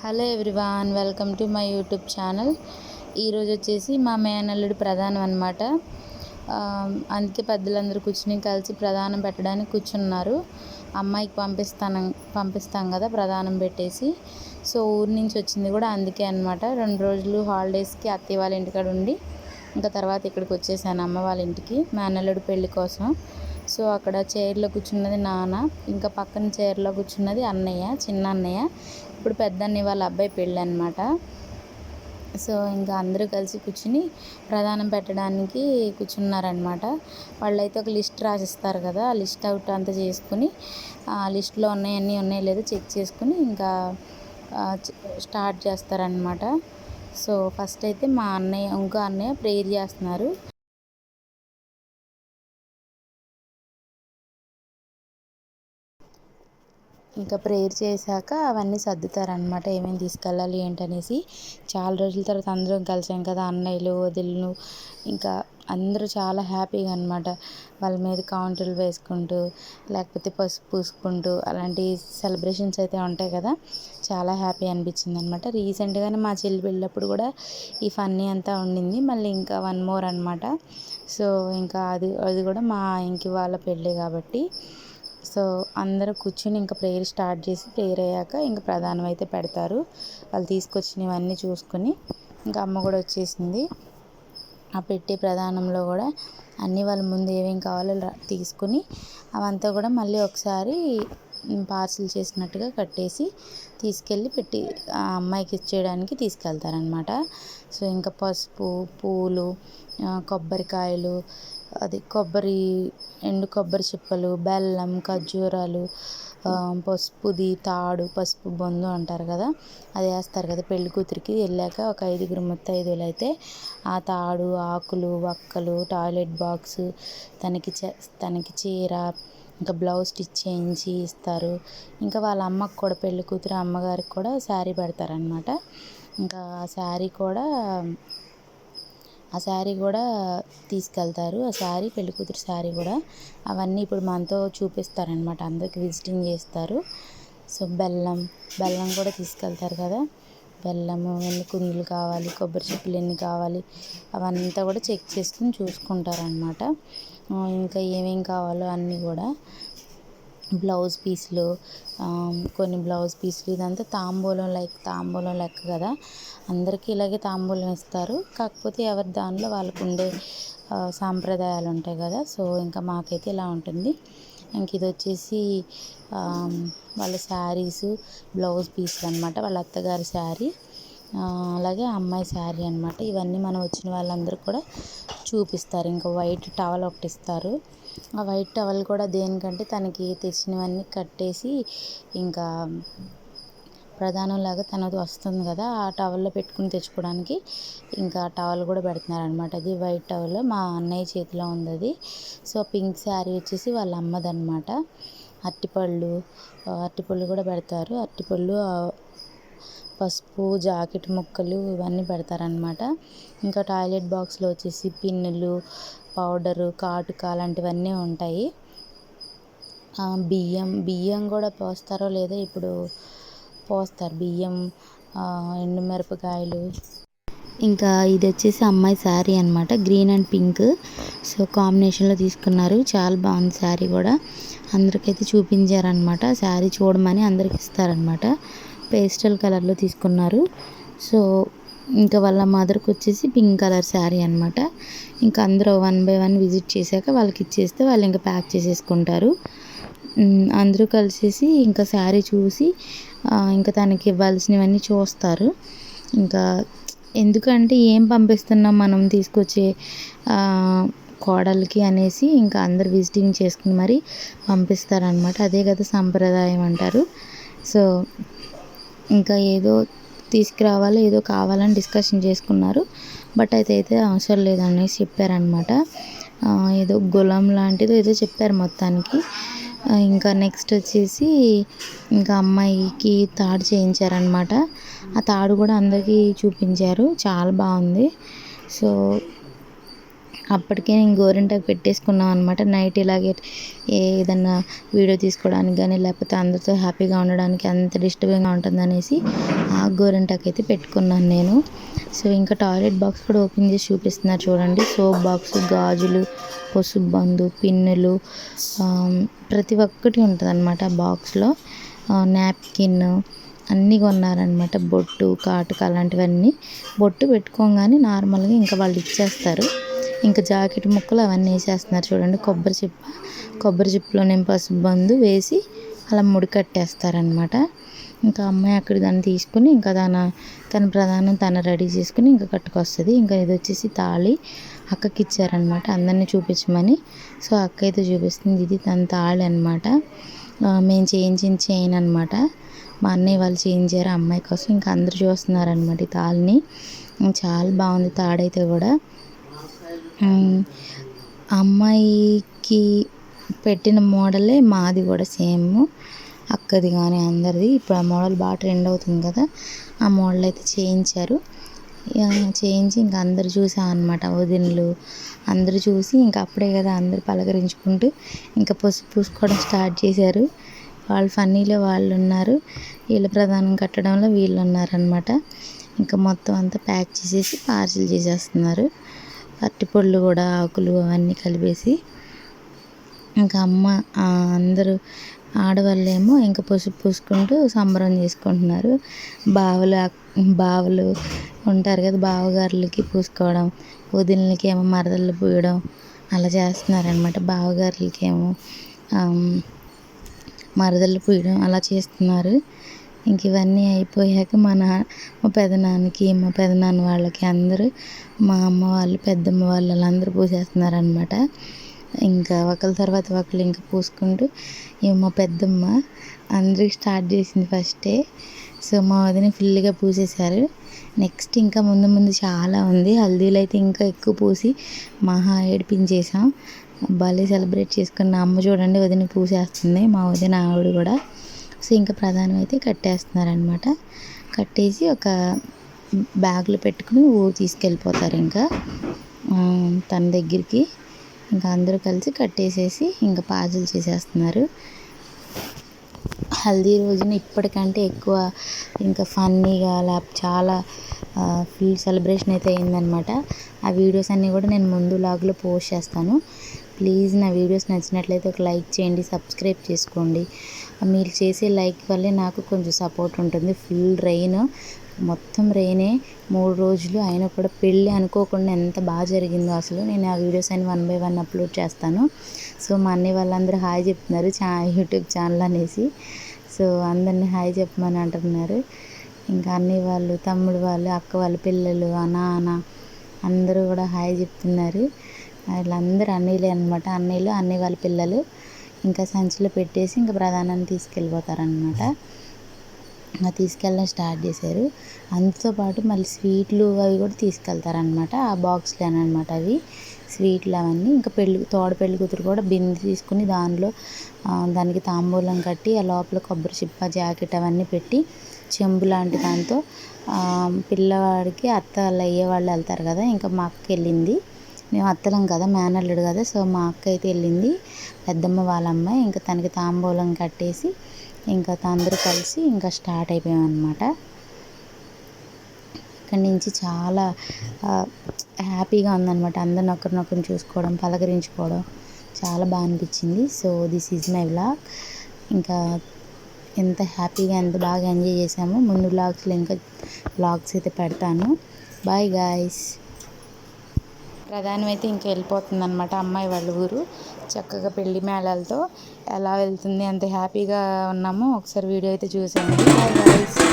Hello everyone welcome to my YouTube channel. ఈరోజు వచ్చేసి మా మేనల్లుడు ప్రధానం అనమాట అందుకే పెద్దలందరూ కూర్చుని కలిసి ప్రధానం పెట్టడానికి కూర్చున్నారు. అమ్మాయికి పంపిస్తాను పంపిస్తాం కదా ప్రధానం పెట్టేసి. సో ఊరి నుంచి వచ్చింది కూడా అందుకే అనమాట రెండు రోజులు హాలిడేస్కి అత్తయ్య వాళ్ళ ఇంటికాడ ఉండి ఇంకా తర్వాత ఇక్కడికి వచ్చేసాను అమ్మ వాళ్ళ ఇంటికి మేనల్లుడు పెళ్ళి కోసం. సో అక్కడ చైర్లో కూర్చున్నది నాన్న ఇంకా పక్కన చైర్లో కూర్చున్నది అన్నయ్య చిన్న అన్నయ్య. ఇప్పుడు పెద్ద అన్నయ్య వాళ్ళ అబ్బాయి పెళ్ళి అనమాట సో ఇంకా అందరూ కలిసి కూర్చుని ప్రధానం పెట్టడానికి కూర్చున్నారనమాట వాళ్ళైతే ఒక లిస్ట్ రాసిస్తారు కదా ఆ లిస్ట్ అవుట్ అంతా చేసుకుని ఆ లిస్ట్లో ఉన్నాయన్నీ ఉన్నాయి లేదో చెక్ చేసుకుని ఇంకా స్టార్ట్ చేస్తారనమాట సో ఫస్ట్ అయితే మా అన్నయ్య ఇంకో అన్నయ్య ప్రేయర్ చేస్తున్నారు. ఇంకా ప్రేయర్ చేశాక అవన్నీ సర్దుతారనమాట ఏమేమి తీసుకెళ్ళాలి ఏంటనేసి చాలా రోజుల తర్వాత అందరం కలిసాం కదా అన్నయ్యలు వదినలు ఇంకా అందరూ చాలా హ్యాపీగా అనమాట వాళ్ళ మీద కౌంటర్లు వేసుకుంటూ లేకపోతే పసుపు పూసుకుంటూ అలాంటి సెలబ్రేషన్స్ అయితే ఉంటాయి కదా చాలా హ్యాపీ అనిపించింది అనమాట రీసెంట్గానే మా చెల్లి వెళ్ళినప్పుడు కూడా ఈ ఫన్నీ అంతా ఉండింది. మళ్ళీ ఇంకా వన్ మోర్ అనమాట సో ఇంకా అది అది కూడా మా ఇంటి వాళ్ళ పెళ్ళి కాబట్టి సో అందరూ కూర్చుని ఇంకా ప్రేయర్ స్టార్ట్ చేసి ప్రేయర్ అయ్యాక ఇంకా ప్రధానం అయితే పెడతారు. వాళ్ళు తీసుకొచ్చినవన్నీ చూసుకొని ఇంకా అమ్మ కూడా వచ్చేసింది. ఆ పెట్టే ప్రధానంలో కూడా అన్నీ వాళ్ళ ముందు ఏమేమి కావాలో తీసుకుని అవంతా కూడా మళ్ళీ ఒకసారి పార్సిల్ చేసినట్టుగా కట్టేసి తీసుకెళ్ళి పెట్టి ఆ అమ్మాయికి ఇచ్చేయడానికి తీసుకెళ్తారనమాట సో ఇంకా పసుపు పూలు కొబ్బరికాయలు అది కొబ్బరి ఎండు కొబ్బరి చిప్పలు బెల్లం ఖర్జూరాలు పసుపుది తాడు పసుపు బొందు అంటారు కదా అది వేస్తారు కదా పెళ్ళి కూతురికి. వెళ్ళాక ఒక ఐదుగురు ముత్తైదువులు అయితే ఆ తాడు ఆకులు వక్కలు టాయిలెట్ బాక్స్ తనకి తనకి చీర ఇంకా బ్లౌజ్ స్టిచ్ చేయించి ఇస్తారు. ఇంకా వాళ్ళ అమ్మకు కూడా పెళ్ళి కూతురు అమ్మగారికి కూడా శారీ పెడతారనమాట ఇంకా ఆ శారీ కూడా ఆ శారీ కూడా తీసుకెళ్తారు. ఆ శారీ పెళ్ళికూతురు శారీ కూడా అవన్నీ ఇప్పుడు మనతో చూపిస్తారనమాట అందరికి విజిటింగ్ చేస్తారు. సో బెల్లం బెల్లం కూడా తీసుకెళ్తారు కదా. బెల్లము ఎన్ని కుందులు కావాలి కొబ్బరి చిప్పలు ఎన్ని కావాలి అవంతా కూడా చెక్ చేసుకుని చూసుకుంటారనమాట ఇంకా ఏమేం కావాలో అన్నీ కూడా. బ్లౌజ్ పీసులు కొన్ని బ్లౌజ్ పీసులు ఇదంతా తాంబూలం లైక్ తాంబూలం లెక్క కదా. అందరికీ ఇలాగే తాంబూలం ఇస్తారు. కాకపోతే ఎవరి దానిలో వాళ్ళకు ఉండే సాంప్రదాయాలు ఉంటాయి కదా. సో ఇంకా మాకైతే ఇలా ఉంటుంది. ఇంక ఇది వచ్చేసి వాళ్ళ శారీస్ బ్లౌజ్ పీసులు అనమాట వాళ్ళ అత్తగారి శారీ అలాగే అమ్మాయి శారీ అనమాట ఇవన్నీ మనం వచ్చిన వాళ్ళందరూ కూడా చూపిస్తారు. ఇంకా వైట్ టవల్ ఒకటి ఇస్తారు. ఆ వైట్ టవల్ కూడా దేనికంటే తనకి తెచ్చినవన్నీ కట్టేసి ఇంకా ప్రధానంలాగా తనది వస్తుంది కదా ఆ టవల్లో పెట్టుకుని తెచ్చుకోవడానికి ఇంకా టవల్ కూడా పెడుతున్నారు అనమాట అది వైట్ టవల్ మా అన్నయ్య చేతిలో ఉంది అది. సో పింక్ శారీ వచ్చేసి వాళ్ళ అమ్మది అనమాట అరటిపళ్ళు అరటిపళ్ళు కూడా పెడతారు. అరటిపళ్ళు పసుపు జాకెట్ ముక్కలు ఇవన్నీ పెడతారనమాట ఇంకా టాయిలెట్ బాక్స్లో వచ్చేసి పిన్నులు పౌడరు కాటుక అలాంటివన్నీ ఉంటాయి. బియ్యం బియ్యం కూడా పోస్తారో లేదో ఇప్పుడు పోస్తారు. బియ్యం ఎండుమిరపకాయలు. ఇంకా ఇది వచ్చేసి అమ్మాయి శారీ అనమాట గ్రీన్ అండ్ పింక్. సో కాంబినేషన్లో తీసుకున్నారు. చాలా బాగుంది శారీ కూడా. అందరికైతే చూపించారనమాట శారీ చూడమని అందరికి ఇస్తారనమాట పేస్టల్ కలర్లో తీసుకున్నారు. సో ఇంకా వాళ్ళ మదర్కి వచ్చేసి పింక్ కలర్ శారీ అనమాట ఇంకా అందరూ వన్ బై వన్ విజిట్ చేశాక వాళ్ళకి ఇచ్చేస్తే వాళ్ళు ఇంకా ప్యాక్ చేసేసుకుంటారు. అందరూ కలిసేసి ఇంకా శారీ చూసి ఇంకా తనకి ఇవ్వాల్సినవన్నీ చూస్తారు. ఇంకా ఎందుకంటే ఏం పంపిస్తున్నాం మనం తీసుకొచ్చే కోడలికి అనేసి ఇంకా అందరు విజిటింగ్ చేసుకుని మరి పంపిస్తారనమాట అదే కదా సంప్రదాయం అంటారు. సో ఇంకా ఏదో తీసుకురావాలి ఏదో కావాలని డిస్కషన్ చేసుకున్నారు. బట్ అయితే అయితే అవసరం లేదనేసి చెప్పారనమాట ఏదో గులం లాంటిది ఏదో చెప్పారు మొత్తానికి. ఇంకా నెక్స్ట్ వచ్చేసి ఇంకా అమ్మాయికి తాడు చేయించారనమాట ఆ తాడు కూడా అందరికీ చూపించారు. చాలా బాగుంది. సో అప్పటికే నేను గోరింటాకు పెట్టేసుకున్నాం అనమాట నైట్ ఇలాగే ఏదన్నా వీడియో తీసుకోవడానికి కానీ లేకపోతే అందరితో హ్యాపీగా ఉండడానికి అంత డిస్టర్బింగ్గా ఉంటుందనేసి ఆ గోరింటాకు అయితే పెట్టుకున్నాను నేను. సో ఇంకా టాయిలెట్ బాక్స్ కూడా ఓపెన్ చేసి చూపిస్తున్నారు చూడండి. సోప్ బాక్స్ గాజులు పసుపు బందు పిన్నులు ప్రతి ఒక్కటి ఉంటుంది అనమాట బాక్స్లో. నాప్కిన్ అన్నీ కొన్నారనమాట బొట్టు కాటుక అలాంటివన్నీ. బొట్టు పెట్టుకోగానే నార్మల్గా ఇంకా వాళ్ళు ఇచ్చేస్తారు. ఇంకా జాకెట్ ముక్కలు అవన్నీ వేసేస్తున్నారు చూడండి. కొబ్బరి చిప్ప కొబ్బరి చిప్పలో నేను పసుపు బందు వేసి అలా ముడికట్టేస్తారనమాట ఇంకా అమ్మాయి అక్కడ దాన్ని తీసుకుని ఇంకా తన తన ప్రధానం తన రెడీ చేసుకుని ఇంకా కట్టుకొస్తుంది. ఇంకా ఇది వచ్చేసి తాళి అక్కకి ఇచ్చారనమాట అందరినీ చూపించమని. సో అక్క అయితే చూపిస్తుంది ఇది తన తాళి అనమాట మేము చేయించిన చైన్ అనమాట మా అన్నయ్య వాళ్ళు చేయించారు అమ్మాయి కోసం. ఇంకా అందరూ చూస్తున్నారనమాట ఈ తాళిని. చాలా బాగుంది తాడైతే కూడా. అమ్మాయికి పెట్టిన మోడలే మాది కూడా సేమ్. అక్కది కానీ అందరిది. ఇప్పుడు ఆ మోడల్ బాగా ట్రెండ్ అవుతుంది కదా ఆ మోడల్ అయితే చేయించారు. చేయించి ఇంకా అందరు చూసామన్నమాట వదినలు అందరూ చూసి ఇంకా అప్పుడే కదా అందరు పలకరించుకుంటూ ఇంకా పసుపు పూసుకోవడం స్టార్ట్ చేశారు. వాళ్ళు ఫన్నీలో వాళ్ళు ఉన్నారు. వీళ్ళ ప్రధానం కట్టడంలో వీళ్ళు ఉన్నారనమాట ఇంకా మొత్తం అంతా ప్యాక్ చేసేసి పార్సిల్ చేసేస్తున్నారు. అరటిపళ్ళు కూడా ఆకులు అవన్నీ కలిపేసి ఇంకా అమ్మ అందరూ ఆడవాళ్ళేమో ఇంకా పసుపు పూసుకుంటూ సంబరం చేసుకుంటున్నారు. బావలు బావలు ఉంటారు కదా బావగారులకి పూసుకోవడం వదినలకి ఏమో మరదళ్ళు పూయడం అలా చేస్తున్నారనమాట బావగారులకి ఏమో మరదళ్ళు పూయడం అలా చేస్తున్నారు. ఇంక ఇవన్నీ అయిపోయాక మా నా మా పెదనాన్నకి మా పెదనాన్న వాళ్ళకి అందరూ మా అమ్మ వాళ్ళు పెద్దమ్మ వాళ్ళు వాళ్ళందరూ పూసేస్తున్నారనమాట ఇంకా ఒకరి తర్వాత ఒకరు ఇంకా పూసుకుంటూ మా పెద్దమ్మ అందరికి స్టార్ట్ చేసింది ఫస్టే. సో మా వదిన ఫుల్గా పూసేశారు. నెక్స్ట్ ఇంకా ముందు ముందు చాలా ఉంది. హల్దీలు అయితే ఇంకా ఎక్కువ పూసి మహా ఏడిపించేసాం. భలే సెలబ్రేట్ చేసుకున్న అమ్మ చూడండి వదిన పూసేస్తుంది మా వదిన ఆవిడ కూడా. సో ఇంకా ప్రధానం అయితే కట్టేస్తున్నారనమాట కట్టేసి ఒక బ్యాగులు పెట్టుకుని ఊరు తీసుకెళ్ళిపోతారు ఇంకా. తన దగ్గరికి ఇంకా అందరూ కలిసి కట్టేసేసి ఇంకా పాజులు చేసేస్తున్నారు. హల్దీ రోజున ఇప్పటికంటే ఎక్కువ ఇంకా ఫన్నీగా అలా చాలా ఫుల్ సెలబ్రేషన్ అయితే అయిందనమాట ఆ వీడియోస్ అన్నీ కూడా నేను ముందు లాగ్లో పోస్ట్ చేస్తాను. ప్లీజ్ నా వీడియోస్ నచ్చినట్లయితే ఒక లైక్ చేయండి సబ్స్క్రైబ్ చేసుకోండి. మీరు చేసే లైక్ వల్లే నాకు కొంచెం సపోర్ట్ ఉంటుంది ఫుల్ రెయిన్ మొత్తం రెయినే మూడు రోజులు అయినా కూడా పెళ్ళి అనుకోకుండా ఎంత బాగా జరిగిందో అసలు. నేను ఆ వీడియోస్ అన్ని వన్ బై వన్ అప్లోడ్ చేస్తాను. సో మా అన్నయ్య వాళ్ళందరూ హాయ్ చెప్తున్నారు. చా యూట్యూబ్ ఛానల్ అనేసి. సో అందరినీ హాయ్ చెప్పమని అంటున్నారు. ఇంకా అన్నయ్య వాళ్ళు తమ్ముడు వాళ్ళు అక్క వాళ్ళ పిల్లలు నాన్న అందరూ కూడా హాయ్ చెప్తున్నారు. వీళ్ళందరూ అన్నయ్యలే అనమాట అన్నయ్యలు అన్నయ్య వాళ్ళ పిల్లలు. ఇంకా సంచిలో పెట్టేసి ఇంకా ప్రధానాన్ని తీసుకెళ్ళిపోతారనమాట తీసుకెళ్ళడం స్టార్ట్ చేశారు. అందుతో పాటు మళ్ళీ స్వీట్లు అవి కూడా తీసుకెళ్తారనమాట ఆ బాక్స్లోనమాట అవి. స్వీట్లు అవన్నీ. ఇంకా పెళ్ళి తోడ పెళ్ళి కూతురు కూడా బిందె తీసుకుని దానిలో దానికి తాంబూలం కట్టి ఆ లోపల కొబ్బరి చిప్ప జాకెట్ అవన్నీ పెట్టి చెంబు లాంటి దాంతో పిల్లవాడికి అత్త వాళ్ళు అయ్యే వాళ్ళు వెళ్తారు కదా. ఇంకా మా అక్క వెళ్ళింది. మేము అత్తలం కదా మేనల్లుడు కదా. సో మా అక్క అయితే వెళ్ళింది. పెద్దమ్మ వాళ్ళ అమ్మాయి. ఇంకా తనకి తాంబూలం కట్టేసి ఇంకా అందరూ కలిసి ఇంకా స్టార్ట్ అయిపోయామన్నమాట. అక్కడి నుంచి చాలా హ్యాపీగా ఉందన్నమాట. అందరిని ఒకరినొకరిని చూసుకోవడం పలకరించుకోవడం చాలా బాగా అనిపించింది. So this is my vlog ఇంకా ఎంత హ్యాపీగా ఎంత బాగా ఎంజాయ్ చేసామో ముందు వ్లాగ్స్లో ఇంకా వ్లాగ్స్ అయితే పెడతాను. బాయ్ గాయస్ ప్రధానం అయితే ఇంకా వెళ్ళిపోతుంది అనమాట అమ్మాయి వాళ్ళ ఊరు. చక్కగా పెళ్ళి మేళాలతో ఎలా వెళ్తుంది అంత హ్యాపీగా ఉన్నామో ఒకసారి వీడియో అయితే చూసాము